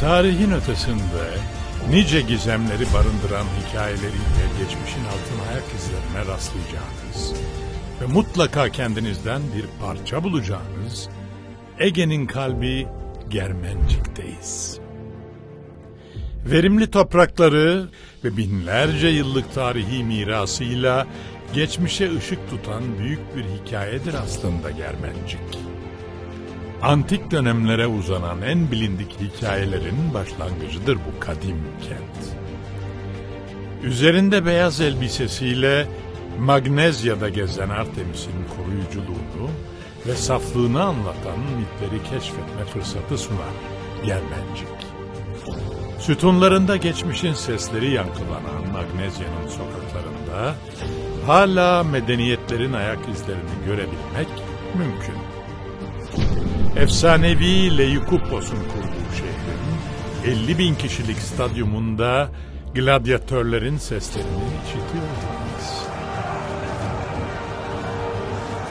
Tarihin ötesinde nice gizemleri barındıran hikayeleriyle geçmişin altın ayak izlerine rastlayacağınız ve mutlaka kendinizden bir parça bulacağınız Ege'nin kalbi Germencik'teyiz. Verimli toprakları ve binlerce yıllık tarihi mirasıyla geçmişe ışık tutan büyük bir hikayedir aslında Germencik. Antik dönemlere uzanan en bilindik hikayelerin başlangıcıdır bu kadim kent. Üzerinde beyaz elbisesiyle Magnezya'da gezen Artemis'in koruyuculuğunu ve saflığını anlatan mitleri keşfetme fırsatı sunar Germencik. Sütunlarında geçmişin sesleri yankılanan Magnezya'nın sokaklarında hala medeniyetlerin ayak izlerini görebilmek mümkün. Efsanevi Leikupos'un kurduğu şehrin 50 bin kişilik stadyumunda gladyatörlerin seslerini işitiyordunuz.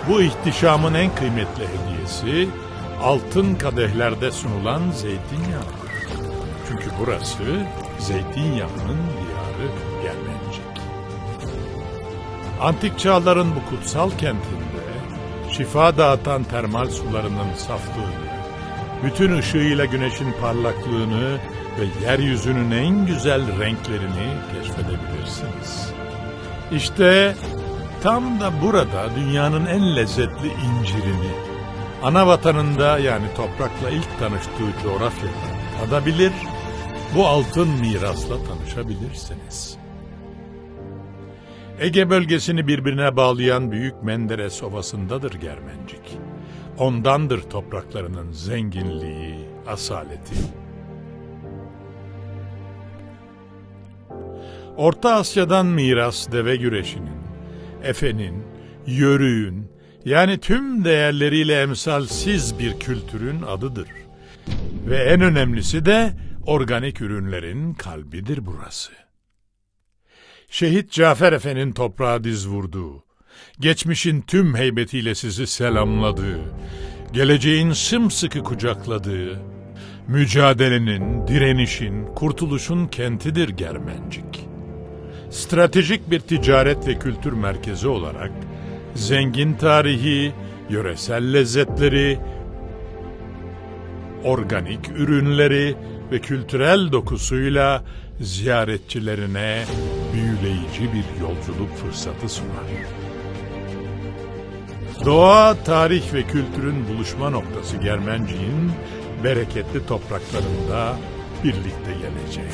Bu ihtişamın en kıymetli hediyesi altın kadehlerde sunulan zeytinyağı. Çünkü burası zeytinyağının diyarı Germencik. Antik çağların bu kutsal kentinde şifa dağıtan termal sularının saflığını, bütün ışığıyla güneşin parlaklığını ve yeryüzünün en güzel renklerini keşfedebilirsiniz. İşte tam da burada dünyanın en lezzetli incirini, ana vatanında yani toprakla ilk tanıştığı coğrafyada tadabilir, bu altın mirasla tanışabilirsiniz. Ege bölgesini birbirine bağlayan Büyük Menderes Ovası'ndadır Germencik. Ondandır topraklarının zenginliği, asaleti. Orta Asya'dan miras deve güreşinin, efenin, yörüğün, yani tüm değerleriyle emsalsiz bir kültürün adıdır. Ve en önemlisi de organik ürünlerin kalbidir burası. Şehit Cafer Efe'nin toprağa diz vurduğu, geçmişin tüm heybetiyle sizi selamladığı, geleceğin sımsıkı kucakladığı, mücadelenin, direnişin, kurtuluşun kentidir Germencik. Stratejik bir ticaret ve kültür merkezi olarak zengin tarihi, yöresel lezzetleri, organik ürünleri ve kültürel dokusuyla ziyaretçilerine büyüleyici bir yolculuk fırsatı sunar. Doğa, tarih ve kültürün buluşma noktası Germencik'in bereketli topraklarında birlikte geleceği.